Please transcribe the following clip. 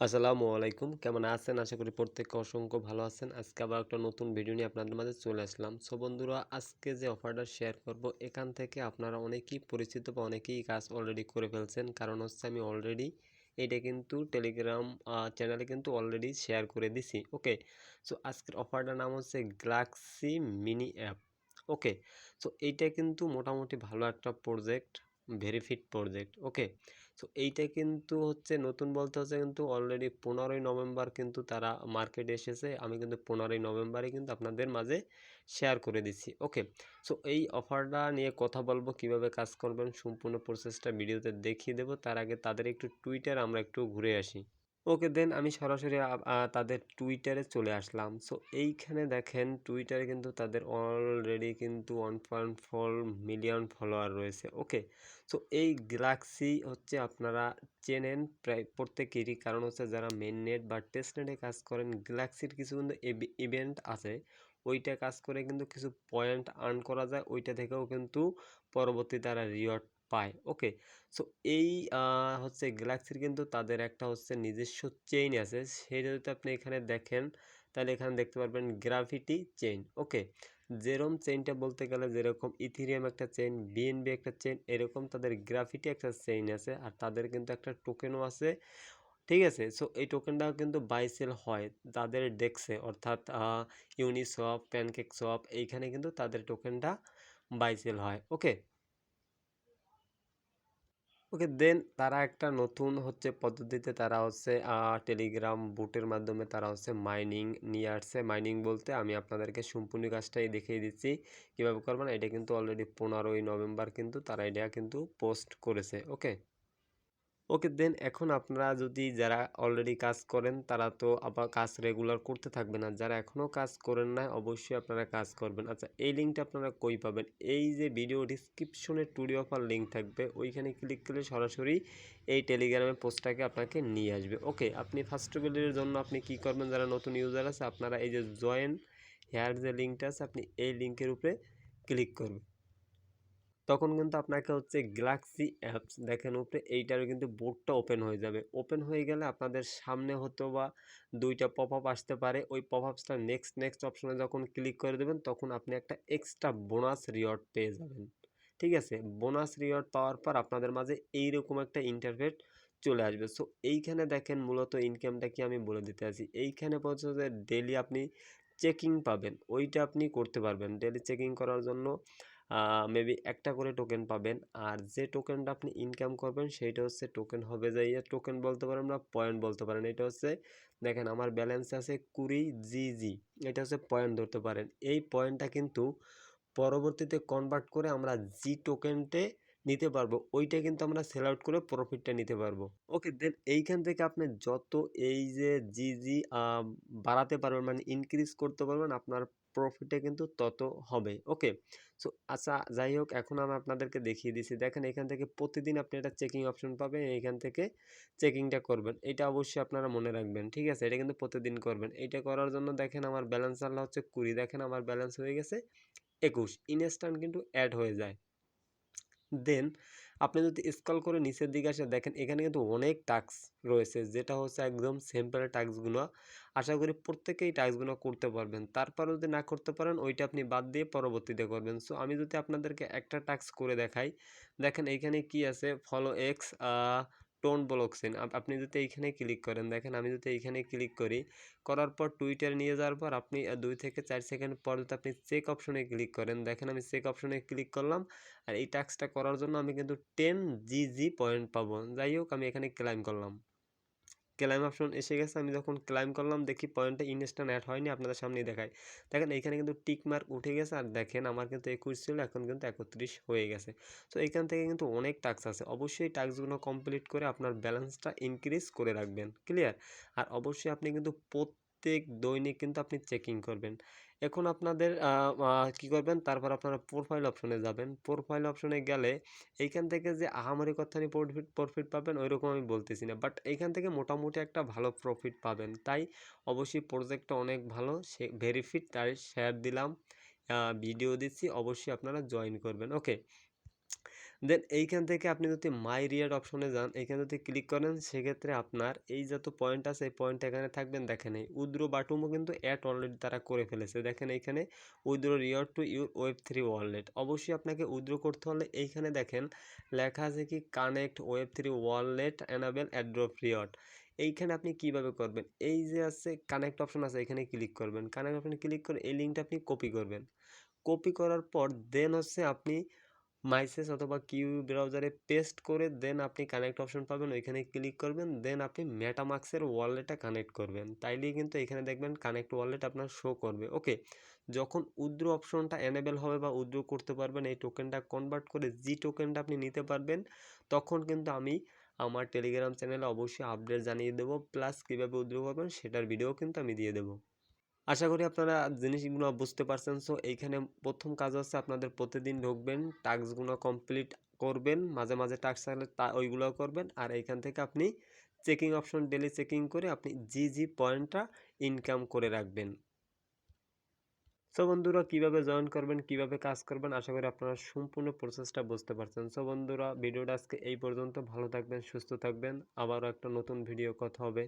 আসসালামু আলাইকুম। কেমন আছেন? আশা করি প্রত্যেকে অসংখ্য ভালো আছেন। আজকে আবার একটা নতুন ভিডিও নিয়ে আপনাদের মাঝে চলে আসলাম। সো বন্ধুরা, আজকে যে অফারটা শেয়ার করব, এখান থেকে আপনারা অনেকেই পরিচিত বা অনেকেই কাজ অলরেডি করে ফেলছেন। কারণ হচ্ছে আমি অলরেডি এটা কিন্তু টেলিগ্রাম চ্যানেলে কিন্তু অলরেডি শেয়ার করে দিছি। ওকে সো আজকের অফারটার নাম হচ্ছে Galaxy mini app okay so এইটা কিন্তু মোটামুটি ভালো একটা project verified project okay so এইটা কিন্তু হচ্ছে নতুন বলতে হচ্ছে কিন্তু অলরেডি পনেরোই নভেম্বর কিন্তু তারা মার্কেটে এসেছে। আমি কিন্তু পনেরোই নভেম্বরে কিন্তু আপনাদের মাঝে শেয়ার করে দিচ্ছি ওকে সো এই অফারটা নিয়ে কথা বলব, কীভাবে কাজ করবেন, সম্পূর্ণ প্রসেসটা ভিডিওতে দেখিয়ে দেবো। তার আগে তাদের একটু টুইটার আমরা একটু ঘুরে আসি। ওকে দেন আমি সরাসরি তাদের টুইটারে চলে আসলাম। সো এইখানে দেখেন টুইটারে কিন্তু তাদের অলরেডি কিন্তু one point four million follower রয়েছে। ওকে সো এই গ্যালাক্সি হচ্ছে আপনারা চেনেন প্রায় প্রত্যেকেরই। কারণ হচ্ছে যারা মেন নেট বা টেস্ট নেটে কাজ করেন গ্যালাক্সির কিছু কিন্তু ইভেন্ট আছে। ওইটা কাজ করে কিন্তু কিছু পয়েন্ট আর্ন করা যায়। ওইটা থেকেও কিন্তু পরবর্তী তারা রিওয়ার্ড পায়। ওকে? সো, এই হচ্ছে গ্যালাক্সির কিন্তু তাদের একটা হচ্ছে নিজস্ব চেইন আছে। সেটা যদি আপনি এখানে দেখেন, তাহলে এখানে দেখতে পারবেন গ্রাভিটি চেইন। ওকে? যেরকম চেইনটা বলতে গেলে যেরকম ইথিরিয়াম একটা চেইন, বিএনবি একটা চেইন, এরকম তাদের গ্রাফিটি একটা চেইন আছে আর তাদের কিন্তু একটা টোকেনও আছে। ঠিক আছে? সো, এই টোকেনটাও কিন্তু বাইসেল হয় তাদের ডেক্সে অর্থাৎ ইউনিসপ প্যানকেক সপ এইখানে কিন্তু তাদের টোকেনটা বাইসেল হয়। ওকে? ওকে, দেন তারা একটা নতুন হচ্ছে পদ্ধতিতে তারা হচ্ছে টেলিগ্রাম বুটের মাধ্যমে তারা হচ্ছে মাইনিং নিয়ে আসছে। মাইনিং বলতে আমি আপনাদেরকে সম্পূর্ণ কাজটাই দেখিয়ে দিচ্ছি। কীভাবে করবেন? এটা কিন্তু অলরেডি পনেরোই নভেম্বর কিন্তু তারা এটা কিন্তু পোস্ট করেছে ওকে ওকে দেন এখন আপনারা যদি যারা অলরেডি কাজ করেন, তারা তো আবার কাজ রেগুলার করতে থাকবে না। যারা এখনও কাজ করেন না অবশ্যই আপনারা কাজ করবেন। আচ্ছা এই লিঙ্কটা আপনারা কই পাবেন? এই যে ভিডিও ডিসক্রিপশনে টুডি অফার লিঙ্ক থাকবে, ওইখানে ক্লিক করলে সরাসরি এই টেলিগ্রামের পোস্টটাকে আপনাকে নিয়ে আসবে। ওকে আপনি ফার্স্ট অফ জন্য আপনি কি করবেন? যারা নতুন ইউজার আছে, আপনারা এই যে জয়েন হেয়ার যে লিঙ্কটা আছে, আপনি এই লিঙ্কের উপরে ক্লিক করবেন। তখন কিন্তু আপনাকে হচ্ছে গ্যালাক্সি অ্যাপস দেখেন উপরে এইটারও কিন্তু বোর্ডটা ওপেন হয়ে যাবে। ওপেন হয়ে গেলে আপনাদের সামনে হতো বা দুইটা পপ আপ আসতে পারে। ওই পপ আপসটা নেক্সট নেক্সট অপশনে যখন ক্লিক করে দেবেন, তখন আপনি একটা এক্সট্রা বোনাস রিওয়ার্ড পেয়ে যাবেন। ঠিক আছে? বোনাস রিওয়ার্ড পাওয়ার পর আপনাদের মাঝে এইরকম একটা ইন্টারফেট চলে আসবে। সো এইখানে দেখেন মূলত ইনকামটা কি আমি বলে দিতে আছি। এইখানে পর্যন্ত ডেলি আপনি চেকিং পাবেন। ওইটা আপনি করতে পারবেন। ডেলি চেকিং করার জন্য মেবি একটা করে টোকেন পাবেন। আর যে টোকেনটা আপনি ইনকাম করবেন, সেইটা হচ্ছে টোকেন হবে যে টোকেন বলতে পারেন না পয়েন্ট বলতে পারেন। এটা হচ্ছে, দেখেন আমার ব্যালেন্স আছে কুড়ি জি জি এটা হচ্ছে পয়েন্ট ধরতে পারেন। এই পয়েন্টটা কিন্তু পরবর্তীতে কনভার্ট করে আমরা জি টোকেনটে নিতে পারব। ওইটা কিন্তু আমরা সেল আউট করে প্রফিটটা নিতে পারব। ওকে দেন এইখান থেকে আপনি যত এই যে জি জি বাড়াতে পারবেন মানে ইনক্রিজ করতে পারবেন, আপনার প্রফিটে কিন্তু তত হবে। ওকে সো আচ্ছা যাই হোক, এখন আমি আপনাদেরকে দেখিয়ে দিচ্ছি দেখেন, এখান থেকে প্রতিদিন আপনি একটা চেকিং অপশন পাবেন, এইখান থেকে চেকিংটা করবেন। এটা অবশ্যই আপনারা মনে রাখবেন, ঠিক আছে? এটা কিন্তু প্রতিদিন করবেন। এইটা করার জন্য দেখেন, আমার ব্যালেন্স আল্লাহ হচ্ছে কুড়ি। দেখেন, আমার ব্যালেন্স হয়ে গেছে একুশ। ইনস্ট্যান্ট কিন্তু অ্যাড হয়ে যায়। দেন, আপনি যদি স্কল করে নিচের দিকে আসে দেখেন, এখানে কিন্তু অনেক টাস্ক রয়েছে। যেটা হচ্ছে একদম সিম্পল টাস্কগুলো আশা করি প্রত্যেকেই টাস্কগুলো করতে পারবেন। তারপর যদি না করতে পারেন, ওইটা আপনি বাদ দিয়ে পরবর্তীতে করবেন। সো আমি যদি আপনাদেরকে একটা টাস্ক করে দেখাই, দেখেন এইখানে কি আছে? ফলো এক্স টোন ব্লকসেন আপনি যদি এইখানে ক্লিক করেন, দেখেন আমি যদি এইখানে ক্লিক করি, করার পর টুইটার নিয়ে যাওয়ার পর আপনি দুই থেকে চার সেকেন্ড পর যদি আপনি চেক অপশনে ক্লিক করেন, দেখেন আমি চেক অপশনে ক্লিক করলাম, আর এই টাস্কটা করার জন্য আমি কিন্তু টেন জি জি পয়েন্ট পাবো। যাই হোক, আমি এখানে ক্লাইম করলাম। ক্লাইম অপশন এসে গেছে। আমি যখন ক্লাইম করলাম, দেখি পয়েন্টটা ইনস্ট্যান্ট অ্যাড হয়নি, আপনাদের সামনে দেখায় দেখেন, এখানে কিন্তু টিক মার্ক উঠে গেছে আর দেখেন, আমার কিন্তু একুশ ছিল, এখন কিন্তু একত্রিশ হয়ে গেছে। তো এখান থেকে কিন্তু অনেক টাস্ক আছে। অবশ্যই টাস্কগুলো কমপ্লিট করে আপনার ব্যালেন্সটা ইনক্রিজ করে রাখবেন। ক্লিয়ার আর অবশ্যই আপনি কিন্তু প্রত্যেক দৈনিক কিন্তু আপনি চেকিং করবেন। এখন আপনাদের কি করবেন? তারপর আপনারা প্রোফাইল অপশনে যাবেন। প্রোফাইল অপশনে গেলে এইখান থেকে যে আহামরি কথানি প্রফিট প্রফিট পাবেন ওই রকম আমি বলতেছি না। বাট এইখান থেকে মোটামুটি একটা ভালো প্রফিট পাবেন। তাই অবশ্যই প্রজেক্টটা অনেক ভালো, সে ভেরিফিট তাই শেয়ার দিলাম। ভিডিও দিচ্ছি, অবশ্যই আপনারা জয়েন করবেন। ওকে দেন এইখান থেকে আপনি যদি মাই রিয়াড অপশনে যান, এইখানে যদি ক্লিক করেন, সেক্ষেত্রে আপনার এই যত পয়েন্ট আছে, এই পয়েন্ট এখানে থাকবেন। দেখেন এই উদ্র বাটুমও কিন্তু অ্যাড অলরেডি তারা করে ফেলেছে। দেখেন এইখানে withdraw reward to your web three wallet অবশ্যই আপনাকে উইদ্র করতে হলে এইখানে দেখেন লেখা আছে কি connect web three wallet enable airdrop reward এইখানে আপনি কীভাবে করবেন? এই যে আছে কানেক্ট অপশন আছে এখানে ক্লিক করবেন। কানেক্ট অপশনে ক্লিক করে এই লিঙ্কটা আপনি কপি করবেন। কপি করার পর দেন হচ্ছে আপনি মাইসেস অথবা কিউ ব্রাউজারে পেস্ট করে দেন আপনি কানেক্ট অপশন পাবেন, ওইখানে ক্লিক করবেন দেন আপনি মেটামাক্সের ওয়ালেটটা কানেক্ট করবেন। তাইলেই কিন্তু এখানে দেখবেন কানেক্ট ওয়ালেট আপনার শো করবে। ওকে যখন উদ্র অপশনটা এনেবেল হবে বা উদ্র করতে পারবেন, এই টোকেনটা কনভার্ট করে জি টোকেনটা আপনি নিতে পারবেন, তখন কিন্তু আমি আমার টেলিগ্রাম চ্যানেলে অবশ্যই আপডেট জানিয়ে দেবো প্লাস কীভাবে উদ্র করবেন সেটার ভিডিও কিন্তু আমি দিয়ে দেবো। আশা করি আপনারা জিনিসগুলো বুঝতে পারছেন। সো এইখানে প্রথম কাজ হচ্ছে আপনাদের প্রতিদিন ঢুকবেন, টাস্কগুলো কমপ্লিট করবেন, মাঝে মাঝে টাস্ক থাকলে তা ওইগুলো করবেন। আর এইখান থেকে আপনি চেকিং অপশন ডেলি চেকিং করে আপনি জি জি পয়েন্টটা ইনকাম করে রাখবেন। সো বন্ধুরা কীভাবে জয়েন করবেন, কীভাবে কাজ করবেন, আশা করি আপনারা সম্পূর্ণ প্রসেসটা বুঝতে পারছেন। সো বন্ধুরা, ভিডিওটা আজকে এই পর্যন্ত। ভালো থাকবেন, সুস্থ থাকবেন। আবারও একটা নতুন ভিডিও কথা হবে।